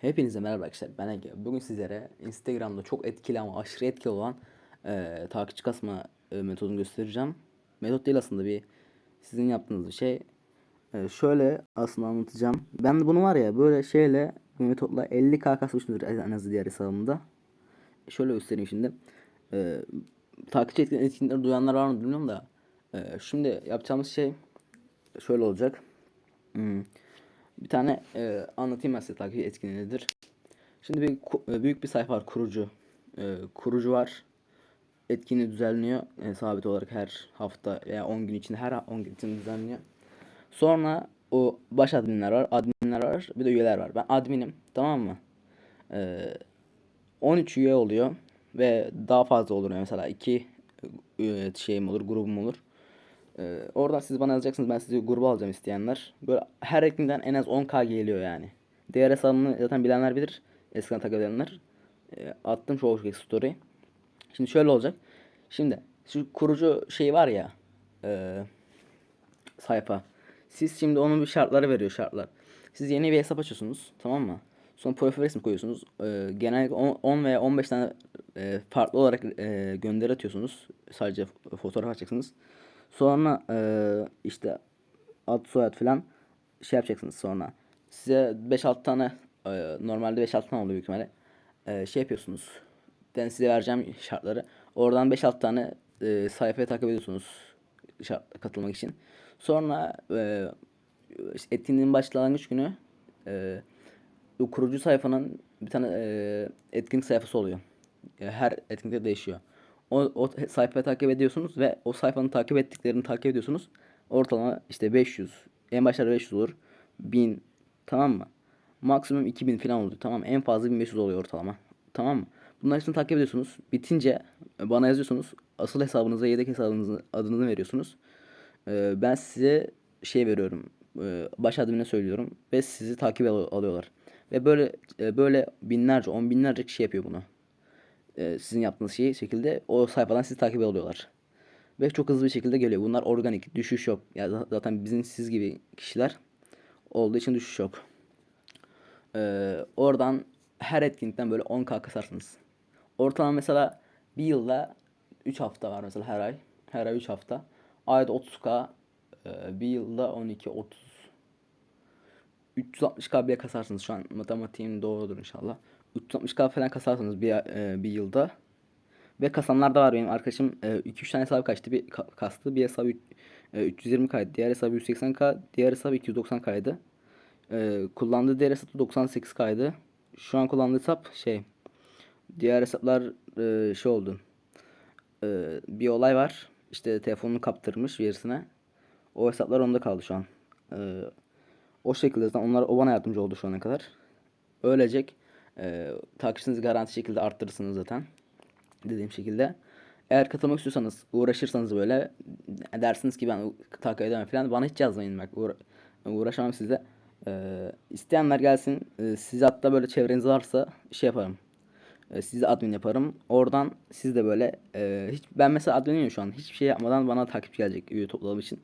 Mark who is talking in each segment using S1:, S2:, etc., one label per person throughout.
S1: Hepinize merhaba arkadaşlar ben Ege. Bugün sizlere Instagram'da çok etkili ama aşırı etkili olan eee takipçi kasma eee, metodunu göstereceğim. Metot değil aslında bir sizin yaptığınız bir şey. Eee, şöyle aslında anlatacağım. Ben bunu var ya böyle şeyle metotla 50k kasmışımdır en az diğer hesabımda. Şöyle göstereyim şimdi. Eee takipçi etkin- etkinlikleri duyanlar var mı bilmiyorum da. eee, şimdi yapacağımız şey şöyle olacak. Hmm. Bir tane e, anlatayım ben size takip etkinliği nedir. Şimdi bir e, büyük bir sayfa var kurucu. E, kurucu var. Etkinliği düzenliyor. E, sabit olarak her hafta veya 10 gün içinde her 10 gün içinde düzenliyor. Sonra o baş adminler var, adminler var, bir de üyeler var. Ben adminim, tamam mı? E, 13 üye oluyor ve daha fazla olur mesela iki e, şeyim olur, grubum olur. Ee, oradan siz bana yazacaksınız ben sizi gruba alacağım isteyenler. Böyle her etkinlikten en az 10k geliyor yani. Diğer hesabımı zaten bilenler bilir. Eskiden takip edenler. Ee, attım çoğu şey story. Şimdi şöyle olacak. Şimdi şu kurucu şey var ya. E, sayfa. Siz şimdi onun bir şartları veriyor şartlar. Siz yeni bir hesap açıyorsunuz tamam mı? Sonra profil resmi koyuyorsunuz. Ee, genellikle 10, 10 veya 15 tane e, farklı olarak e, gönderi atıyorsunuz. Sadece fotoğraf açacaksınız. Sonra e, işte ad soyad falan şey yapacaksınız sonra. Size 5-6 tane e, normalde 5-6 tane oluyor büyük ihtimalle. E, şey yapıyorsunuz. Ben size vereceğim şartları. Oradan 5-6 tane e, sayfaya takip ediyorsunuz şart, katılmak için. Sonra e, işte etkinliğin başlangıç günü e, kurucu sayfanın bir tane e, etkinlik sayfası oluyor. E, Her etkinlikte değişiyor. O, o sayfayı takip ediyorsunuz ve o sayfanın takip ettiklerini takip ediyorsunuz. Ortalama işte 500, en başlarda 500 olur. 1000 tamam mı? Maksimum 2000 falan oluyor tamam? En fazla 1500 oluyor ortalama. Tamam mı? Bunların hepsini takip ediyorsunuz. Bitince bana yazıyorsunuz. Asıl hesabınıza yedek hesabınızın adını veriyorsunuz. Ee, ben size şey veriyorum. e, Baş admine söylüyorum ve sizi takip al- alıyorlar. Ve böyle e, böyle binlerce, on binlerce kişi yapıyor bunu. Ee, Sizin yaptığınız şeyi şekilde o sayfadan sizi takip alıyorlar. Ve çok hızlı bir şekilde geliyor. Bunlar organik, düşüş yok. Ya za- zaten bizim siz gibi kişiler olduğu için düşüş yok. Ee, oradan her etkinlikten böyle 10k kasarsınız. Ortalama mesela bir yılda 3 hafta var mesela her ay. Her ay 3 hafta. Ayda 30k, e, bir yılda 12, 30. 360k bile kasarsınız şu an matematiğim doğrudur inşallah. 360k falan kasarsınız bir, e, bir yılda. Ve kasanlar da var benim arkadaşım 2-3 tane hesabı kaçtı bir ka- kastı. Bir hesabı e, 320k, diğer hesabı 180k, diğer hesabı 290k'ydı. E, kullandığı diğer hesap da 98k'ydı. Şu an kullandığı hesap şey diğer hesaplar e, şey oldu. E, bir olay var. İşte telefonunu kaptırmış birisine. O hesaplar onda kaldı şu an. E, o şekilde zaten onlar o bana yardımcı oldu şu ana kadar. Öylecek e, takipçinizi garanti şekilde arttırırsınız zaten. Dediğim şekilde. Eğer katılmak istiyorsanız uğraşırsanız böyle dersiniz ki ben takip edemem falan bana hiç yazmayın bak uğra- uğraşamam size. Ee, isteyenler gelsin. Ee, siz hatta böyle çevreniz varsa şey yaparım. Ee, sizi admin yaparım. Oradan siz de böyle e, hiç ben mesela adminim şu an. Hiçbir şey yapmadan bana takip gelecek üye topladığım için.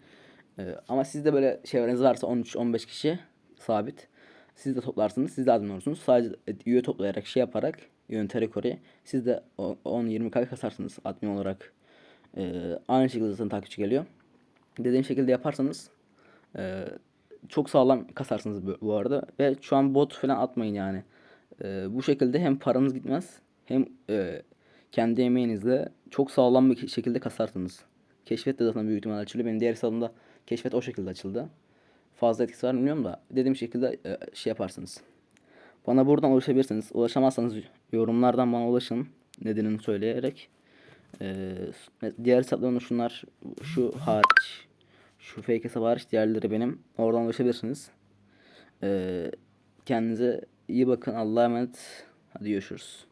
S1: Ee, ama siz de böyle çevreniz varsa 13-15 kişi sabit. Siz de toplarsınız. Siz de admin olursunuz. Sadece üye toplayarak şey yaparak yöneterek orayı siz de 10-20 kay kasarsınız admin olarak. Ee, aynı şekilde zaten takipçi geliyor. Dediğim şekilde yaparsanız e, çok sağlam kasarsınız bu, bu arada. Ve şu an bot falan atmayın yani. Ee, bu şekilde hem paranız gitmez hem e, kendi emeğinizle çok sağlam bir şekilde kasarsınız. Keşfet de zaten büyük ihtimal açılıyor. Benim diğer hesabımda keşfet o şekilde açıldı. Fazla etkisi var bilmiyorum da dediğim şekilde e, şey yaparsınız. Bana buradan ulaşabilirsiniz. Ulaşamazsanız yorumlardan bana ulaşın. Nedenini söyleyerek. Ee, diğer hesaplarımda şunlar şu hariç. Şu fake hesap hariç diğerleri benim. Oradan ulaşabilirsiniz. Ee, kendinize iyi bakın. Allah'a emanet. Hadi görüşürüz.